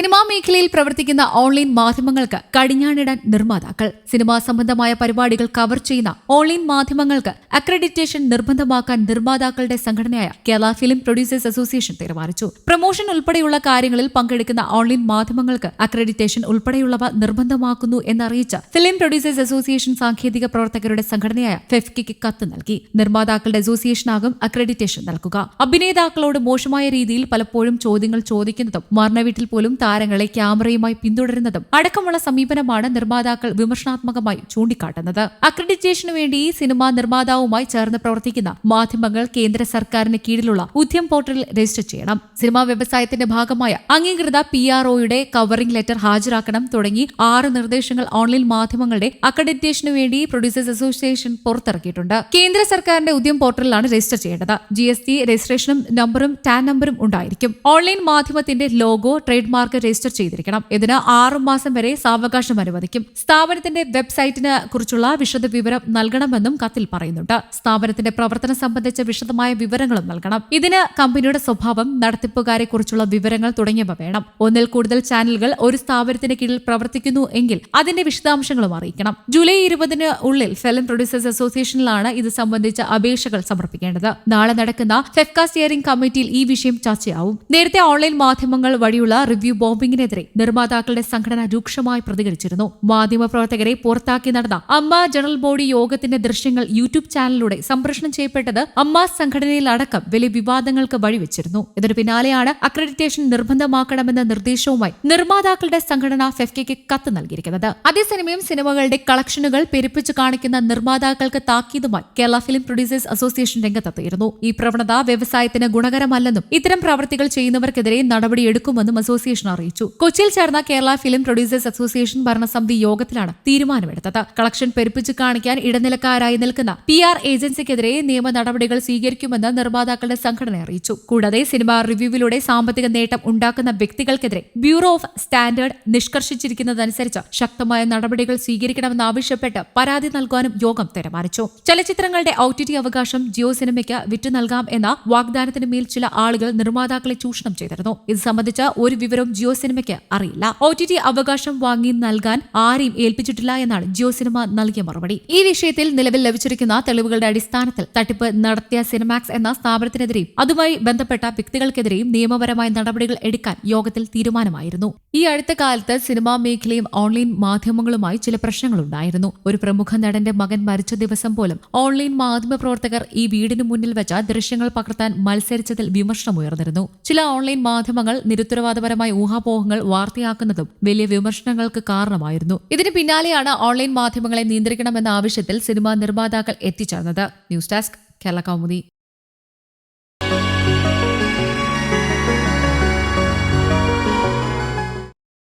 Cinema മേഖലയിൽ പ്രവർത്തിക്കുന്ന online മാധ്യമങ്ങൾക്ക് കടിഞ്ഞാണിടാൻ നിർമ്മാതാക്കൾ. സിനിമാ സംബന്ധമായ പരിപാടികൾ കവർ ചെയ്യുന്ന ഓൺലൈൻ മാധ്യമങ്ങൾക്ക് അക്രഡിറ്റേഷൻ നിർബന്ധമാക്കാൻ നിർമ്മാതാക്കളുടെ സംഘടനയായ കേരള ഫിലിം പ്രൊഡ്യൂസേഴ്സ് അസോസിയേഷൻ തീരുമാനിച്ചു. പ്രൊമോഷൻ ഉൾപ്പെടെയുള്ള കാര്യങ്ങളിൽ പങ്കെടുക്കുന്ന ഓൺലൈൻ മാധ്യമങ്ങൾക്ക് അക്രഡിറ്റേഷൻ ഉൾപ്പെടെയുള്ളവ നിർബന്ധമാക്കുന്നു എന്നറിയിച്ച ഫിലിം പ്രൊഡ്യൂസേഴ്സ് അസോസിയേഷൻ സാങ്കേതിക പ്രവർത്തകരുടെ സംഘടനയായ ഫെഫ്കിക്ക് കത്ത് നൽകി. നിർമ്മാതാക്കളുടെ അസോസിയേഷനാകും അക്രഡിറ്റേഷൻ നൽകുക. അഭിനേതാക്കളോട് മോശമായ രീതിയിൽ പലപ്പോഴും ചോദ്യങ്ങൾ ചോദിക്കുന്നതും മരണവീട്ടിൽ പോലും താരങ്ങളെ ക്യാമറയുമായി പിന്തുടരുന്നതും അടക്കമുള്ള സമീപനമാണ് നിർമ്മാതാക്കൾ വിമർശനാത്മകമായി ചൂണ്ടിക്കാട്ടുന്നത്. അക്രഡിറ്റേഷനു വേണ്ടി സിനിമാ നിർമ്മാതാവുമായി ചേർന്ന് പ്രവർത്തിക്കുന്ന മാധ്യമങ്ങൾ കേന്ദ്ര സർക്കാരിന് കീഴിലുള്ള ഉദ്യം പോർട്ടലിൽ രജിസ്റ്റർ ചെയ്യണം. സിനിമാ വ്യവസായത്തിന്റെ ഭാഗമായ അംഗീകൃത പി ആർ ഒയുടെ കവറിംഗ് ലെറ്റർ ഹാജരാക്കണം തുടങ്ങി ആറ് നിർദ്ദേശങ്ങൾ ഓൺലൈൻ മാധ്യമങ്ങളുടെ അക്രഡിറ്റേഷനു വേണ്ടി പ്രൊഡ്യൂസേഴ്സ് അസോസിയേഷൻ പുറത്തിറക്കിയിട്ടുണ്ട്. കേന്ദ്ര സർക്കാരിന്റെ ഉദ്യം പോർട്ടലിലാണ് രജിസ്റ്റർ ചെയ്യേണ്ടത്. ജി എസ് ടി രജിസ്ട്രേഷനും നമ്പറും ടാൻ നമ്പറും ഉണ്ടായിരിക്കും. ഓൺലൈൻ മാധ്യമത്തിന്റെ ലോഗോ ട്രേഡ് മാർക്ക് രജിസ്റ്റർ ചെയ്തിരിക്കണം. ഇതിന് ആറുമാസം വരെ സാവകാശം അനുവദിക്കും. സ്ഥാപനത്തിന്റെ വെബ്സൈറ്റിന് കുറിച്ചുള്ള വിശദ വിവരം നൽകണമെന്നും കത്തിൽ പറയുന്നുണ്ട്. സ്ഥാപനത്തിന്റെ പ്രവർത്തനം സംബന്ധിച്ച വിശദമായ വിവരങ്ങളും നൽകണം. ഇതിന് കമ്പനിയുടെ സ്വഭാവം നടത്തിപ്പുകാരെ കുറിച്ചുള്ള വിവരങ്ങൾ തുടങ്ങിയവ വേണം. ഒന്നിൽ കൂടുതൽ ചാനലുകൾ ഒരു സ്ഥാപനത്തിന് കീഴിൽ പ്രവർത്തിക്കുന്നു എങ്കിൽ അതിന്റെ വിശദാംശങ്ങളും അറിയിക്കണം. ജൂലൈ ഇരുപതിന് ഉള്ളിൽ ഫിലിം പ്രൊഡ്യൂസേഴ്സ് അസോസിയേഷനിലാണ് ഇത് സംബന്ധിച്ച അപേക്ഷകൾ സമർപ്പിക്കേണ്ടത്. നാളെ നടക്കുന്ന ഫെഫ്കാ സ്റ്റിയറിംഗ് കമ്മിറ്റിയിൽ ഈ വിഷയം ചർച്ചയാവും. നേരത്തെ ഓൺലൈൻ മാധ്യമങ്ങൾ വഴിയുള്ള റിവ്യൂ ബോംബിങ്ങിനെതിരെ നിർമ്മാതാക്കളുടെ സംഘടന രൂക്ഷമായി പ്രതികരിച്ചിരുന്നു. മാധ്യമപ്രവർത്തകരെ പുറത്താക്കി നടന്ന അമ്മ ജനറൽ ബോഡി യോഗത്തിന്റെ ദൃശ്യങ്ങൾ യൂട്യൂബ് ചാനലിലൂടെ സംപ്രേഷണം ചെയ്യപ്പെട്ടത് അമ്മ സംഘടനയിലടക്കം വലിയ വിവാദങ്ങൾക്ക് വഴിവെച്ചിരുന്നു. ഇതിനു പിന്നാലെയാണ് അക്രഡിറ്റേഷൻ നിർബന്ധമാക്കണമെന്ന നിർദ്ദേശവുമായി നിർമ്മാതാക്കളുടെ സംഘടന ഫെഫ്കയ്ക്ക് കത്ത് നൽകിയിരിക്കുന്നത്. അതേസമയം സിനിമകളുടെ കളക്ഷനുകൾ പെരുപ്പിച്ചു കാണിക്കുന്ന നിർമ്മാതാക്കൾക്ക് താക്കീതുമായി കേരള ഫിലിം പ്രൊഡ്യൂസേഴ്സ് അസോസിയേഷൻ രംഗത്തെത്തിയിരുന്നു. ഈ പ്രവണത വ്യവസായത്തിന് ഗുണകരമല്ലെന്നും ഇത്തരം പ്രവർത്തികൾ ചെയ്യുന്നവർക്കെതിരെ നടപടിയെടുക്കുമെന്നും അസോസിയേഷൻ അറിയിച്ചു. കൊച്ചിയിൽ ചേർന്ന കേരള ഫിലിം പ്രൊഡ്യൂസേഴ്സ് അസോസിയേഷൻ ഭരണസമിതി യോഗത്തിലാണ് തീരുമാനമെടുത്തത്. കളക്ഷൻ പെരുപ്പിച്ചു കാണിക്കാൻ ഇടനിലക്കാരായി നിൽക്കുന്ന പി ആർ ഏജൻസിക്കെതിരെ നിയമ നടപടികൾ സ്വീകരിക്കുമെന്ന് നിർമ്മാതാക്കളുടെ സംഘടന അറിയിച്ചു. കൂടാതെ സിനിമാ റിവ്യൂവിലൂടെ സാമ്പത്തിക നേട്ടം ഉണ്ടാക്കുന്ന വ്യക്തികൾക്കെതിരെ ബ്യൂറോ ഓഫ് സ്റ്റാൻഡേർഡ് നിഷ്കർഷിച്ചിരിക്കുന്നതനുസരിച്ച് ശക്തമായ നടപടികൾ സ്വീകരിക്കണമെന്നാവശ്യപ്പെട്ട് പരാതി നൽകാനും യോഗം തീരുമാനിച്ചു. ചലച്ചിത്രങ്ങളുടെ ഔട്ടിറ്റി അവകാശം ജിയോ സിനിമയ്ക്ക് വിറ്റു നൽകാം എന്ന വാഗ്ദാനത്തിന് മേൽ ചില ആളുകൾ നിർമ്മാതാക്കളെ ചൂഷണം ചെയ്തിരുന്നു. ഇത് സംബന്ധിച്ച ഒരു വിവരവും ജിയോ സിനിമയ്ക്ക് അറിയില്ല. ഒ ടി ടി അവകാശം വാങ്ങി നൽകാൻ ആരെയും ഏൽപ്പിച്ചിട്ടില്ല എന്നാണ് ജിയോ സിനിമ നൽകിയ മറുപടി. ഈ വിഷയത്തിൽ നിലവിൽ ലഭിച്ചിരിക്കുന്ന തെളിവുകളുടെ അടിസ്ഥാനത്തിൽ തട്ടിപ്പ് നടത്തിയ സിനിമാക്സ് എന്ന സ്ഥാപനത്തിനെതിരെയും അതുമായി ബന്ധപ്പെട്ട വ്യക്തികൾക്കെതിരെയും നിയമപരമായ നടപടികൾ എടുക്കാൻ യോഗത്തിൽ തീരുമാനമായിരുന്നു. ഈ അടുത്ത കാലത്ത് സിനിമാ മേഖലയും ഓൺലൈൻ മാധ്യമങ്ങളുമായി ചില പ്രശ്നങ്ങളുണ്ടായിരുന്നു. ഒരു പ്രമുഖ നടന്റെ മകൻ മരിച്ച ദിവസം പോലും ഓൺലൈൻ മാധ്യമ പ്രവർത്തകർ ഈ വീടിന് മുന്നിൽ വെച്ച ദൃശ്യങ്ങൾ പകർത്താൻ മത്സരിച്ചതിൽ വിമർശനമുയർന്നിരുന്നു ചില ഓൺലൈൻ മാധ്യമങ്ങൾ നിരുത്തരവാദപരമായ ഊഹാപോഹങ്ങൾ വാർത്തയാക്കുന്നതും വലിയ വിമർശനങ്ങൾക്ക് കാരണമായിരുന്നു. ഇതിന് പിന്നാലെയാണ് ഓൺലൈൻ മാധ്യമങ്ങളെ നിയന്ത്രിക്കണമെന്ന ആവശ്യത്തിൽ സിനിമാ നിർമ്മാതാക്കൾ എത്തിച്ചേർന്നത്. News desk Kerala Kaumudi.